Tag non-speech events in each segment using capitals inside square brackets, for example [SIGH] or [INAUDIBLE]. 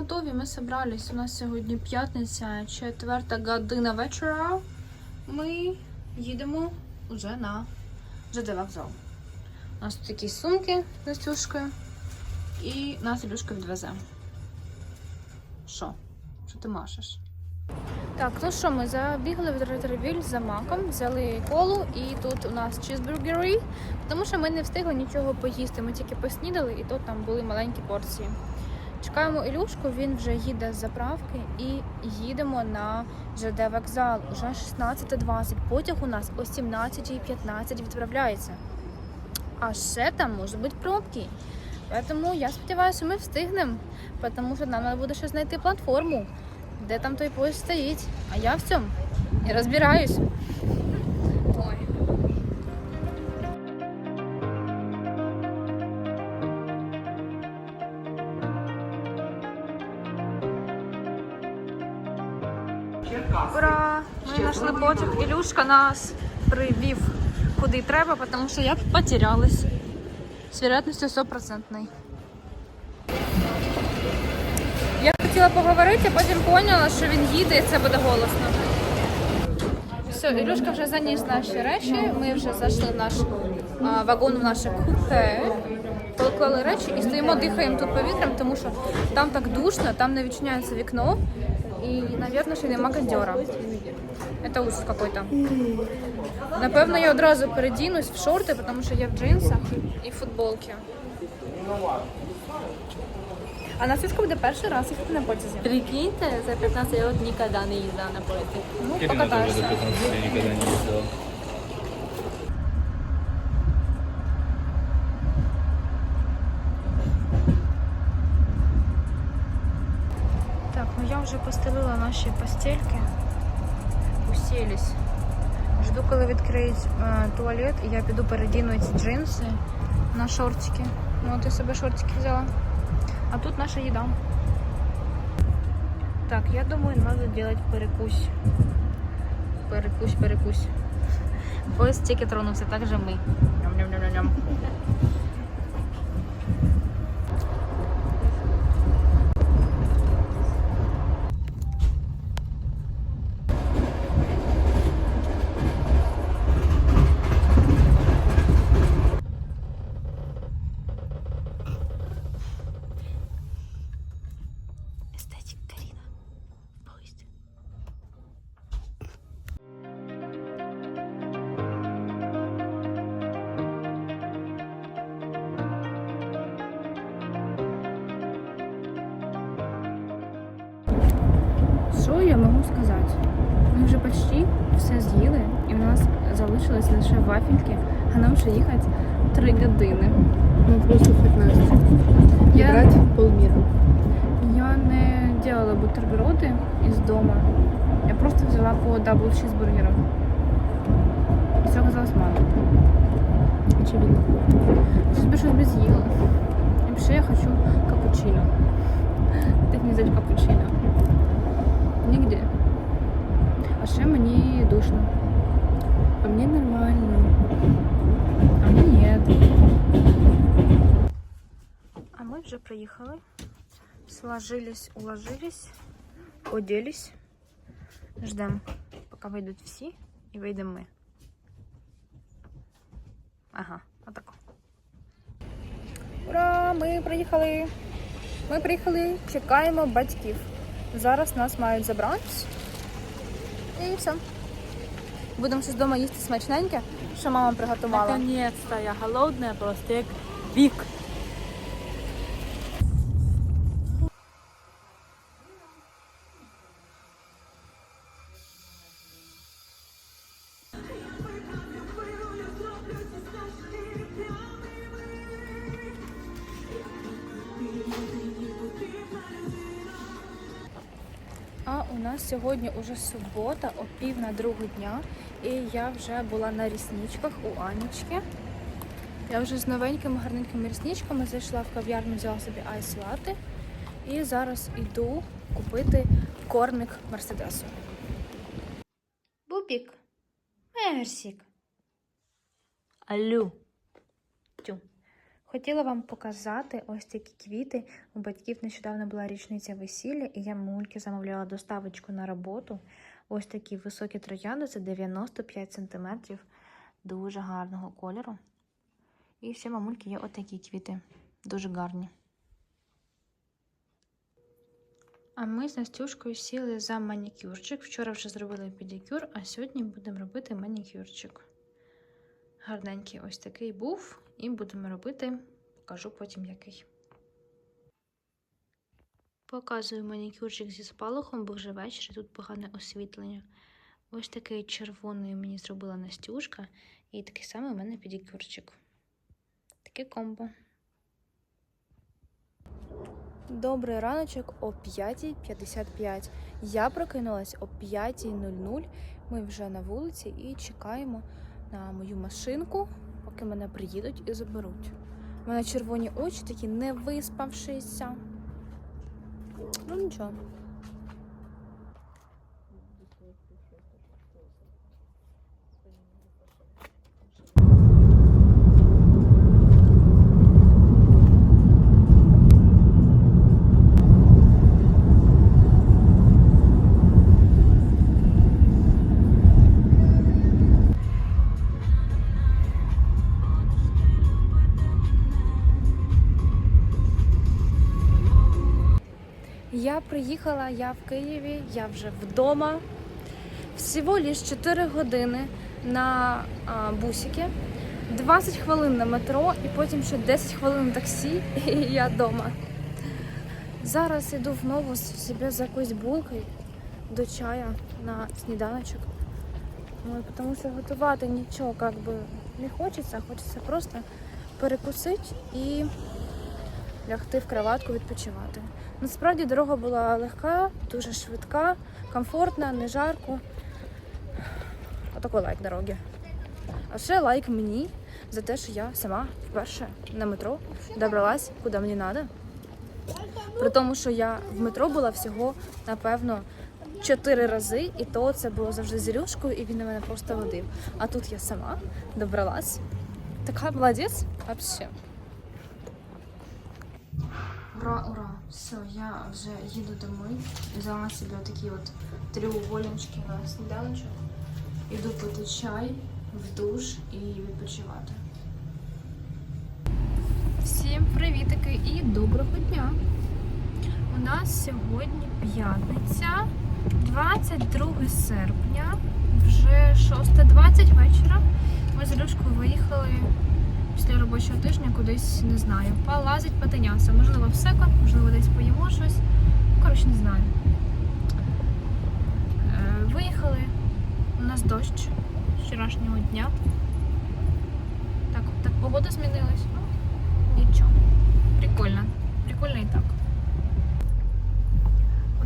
Готові, ми зібрались. У нас сьогодні п'ятниця, четверта година вечора. Ми їдемо уже на ЖД вокзал. У нас тут такі сумки з Настюшкою. І нас Ілюшка відвезе. Що? Що ти машеш? Так, ну що, ми забігли в Ретровіль за маком, взяли колу і тут у нас чізбургери, тому що ми не встигли нічого поїсти. Ми тільки поснідали, і то там були маленькі порції. Чекаємо Ілюшку, він вже їде з заправки і їдемо на ЖД вокзал. Уже 16.20. Потяг у нас о 17.15 відправляється. А ще там можуть бути пробки. Тому я сподіваюся, ми встигнемо, тому що нам треба буде ще знайти платформу, де там той поїзд стоїть. А я в цьому і розбираюсь. Ура! Ми знайшли потяг. Ілюшка нас привів куди треба, тому що я потерялась. З вероятністю 100%. Я хотіла поговорити, а потім поняла, що він їде і це буде голосно. Все, Ілюшка вже заніс наші речі. Ми вже зайшли в наш а, вагон в наше купе. Поклали речі і стоїмо, дихаємо тут повітрям, тому що там так душно, там не відчиняється вікно. І, мабуть, що нема кондьора. Це ужас какой-то. Напевно, я одразу передінусь в шорти, тому що я в джинсах і в футболці. А Настюшка буде перший раз їхати на потязі. Прикиньте, за 15 років ніколи не їздила на поїзді. Ну, Ирина тоже покатаешься. 15 я никогда не ездила. Так, ну я вже постелила наші постельки. Уселись. Жду, коли відкриють е, туалет, і я піду передіну ці джинси на шортики. Ну, от я себе шортики взяла. А тут наша їда. Так, я думаю, надо делать перекусь. Перекусь, перекусь. Поїзд тільки тронувся, так же ми. Ням-ням-ням-ням. Що я можу сказати? Ми вже почти все з'їли, і в нас залишилось лише вафельки, а нам ще їхати три години. Ну, просто 15. Я-. Брать полмира. Я не делала бутерброди із дома. Я просто взяла по дабл чизбургеру. І це оказалось мало. Очевидно. Щось би щось би з'їла. І ще я хочу капучино. Як мені взяти капучино? Нігде. А ще мені душно. А мне нормально. А мені ні. А ми вже приїхали. Сложились, уложились, оделись. Ждем, поки вийдуть всі, і вийдемо ми. Ага, отако. Ура! Ми приїхали. Ми приїхали, чекаємо батьків. Зараз нас мають забрати. І все. Будемо щось вдома їсти смачненьке, що мама приготувала. Наконец-то, я голодна, просто як бік. У нас сьогодні уже субота, о пів на другу дня, і я вже була на рісничках у Анічки. Я вже з новенькими гарненькими рісничками зайшла в кав'ярню, взяла собі айс лати. І зараз йду купити кормик Мерседесу. Бубік. Мерсік. Алло. Хотіла вам показати ось такі квіти. У батьків нещодавно була річниця весілля, і я мульки замовляла доставочку на роботу. Ось такі високі троянди, це 95 см, дуже гарного кольору. І ще мамульки є отакі квіти, дуже гарні. А ми з Настюшкою сіли за манікюрчик. Вчора вже зробили педикюр, а сьогодні будемо робити манікюрчик. Гарненький ось такий був, і будемо робити, покажу потім який. Показую манікюрчик зі спалахом, бо вже ввечері тут погане освітлення. Ось такий червоний мені зробила Настюшка, і такий самий у мене педикюрчик. Таке комбо. Добрий раночок о 5.55. Я прокинулась о 5.00. Ми вже на вулиці і чекаємо на мою машинку, поки мене приїдуть і заберуть. У мене червоні очі такі не виспавшися. Ну нічого. Я приїхала, я в Києві, я вже вдома. Всього лиш 4 години на а, бусики, 20 хвилин на метро і потім ще 10 хвилин на таксі, [LAUGHS] і я вдома. Зараз іду в ногу собі за якоюсь булкою до чая на сніданочок. Ну, тому що готувати нічого як би не хочеться, хочеться просто перекусити і лягти в кроватку відпочивати. Насправді дорога була легка, дуже швидка, комфортна, не жарко. Отакий лайк дороги. А ще лайк мені за те, що я сама вперше на метро добралась, куди мені треба. При тому, що я в метро була всього, напевно, чотири рази, і то це було завжди з Ілюшкою, і він на мене просто водив. А тут я сама добралась. Така молодець, вообще. Ура, ура! Все, я вже їду домой. Взяла собі такі от треугольнички на сніданочок. Іду пити чай, в душ і відпочивати. Всім привітики і доброго дня! У нас сьогодні п'ятниця, 22 серпня, вже 6.20 вечора. Ми з Люшкою виїхали після робочого тижня кудись не знаю. Полазить потиняться. Можливо, в секонд, можливо, десь поїмо щось. Коротше, не знаю. Е, Виїхали. У нас дощ з вчорашнього дня. Так, так погода змінилась. Ну, нічого. Прикольно. Прикольно і так.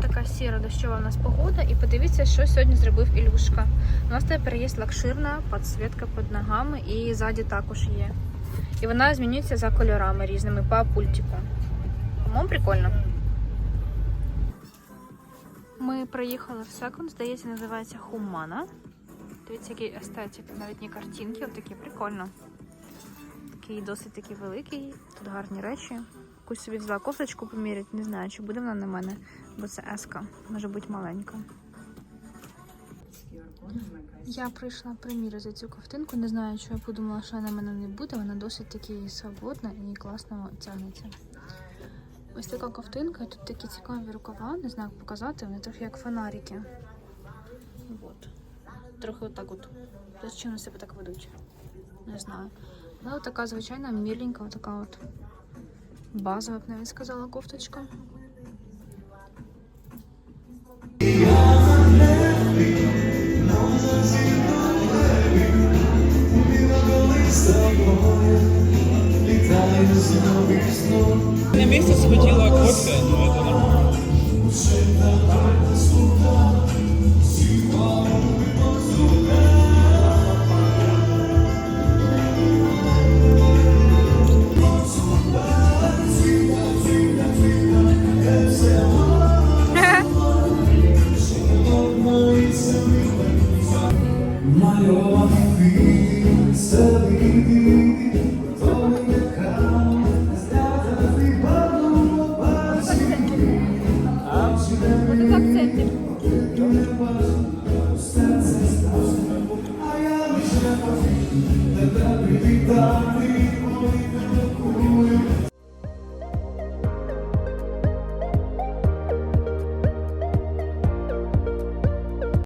Така сіра дощова у нас погода. І подивіться, що сьогодні зробив Ілюшка. У нас тепер є лакширна підсвітка під ногами і ззаді також є. І вона змінюється за кольорами різними по пультику. По-моєму, прикольно. Ми приїхали в секунд, здається, називається Хумана. Дивіться, який естетик, навіть не картинки, от такі прикольно. Такий досить такий великий, тут гарні речі. Якусь собі взяла кофточку поміряти, не знаю, чи буде вона на мене, бо це еска, може бути маленька. Я прийшла приміряти за цю ковтинку, не знаю, що я подумала, що на мене не буде. Вона досить таки свободна і класно тягнеться. Ось така ковтинка, тут такі цікаві рукава, не знаю, як показати, вони трохи як фонарики. От. Трохи отак от. Зачем себе так ведуть? Не знаю. От така звичайна, міленька, така от базова, б навіть сказала, кофточка. На месяц схватила кофе, но это нормально.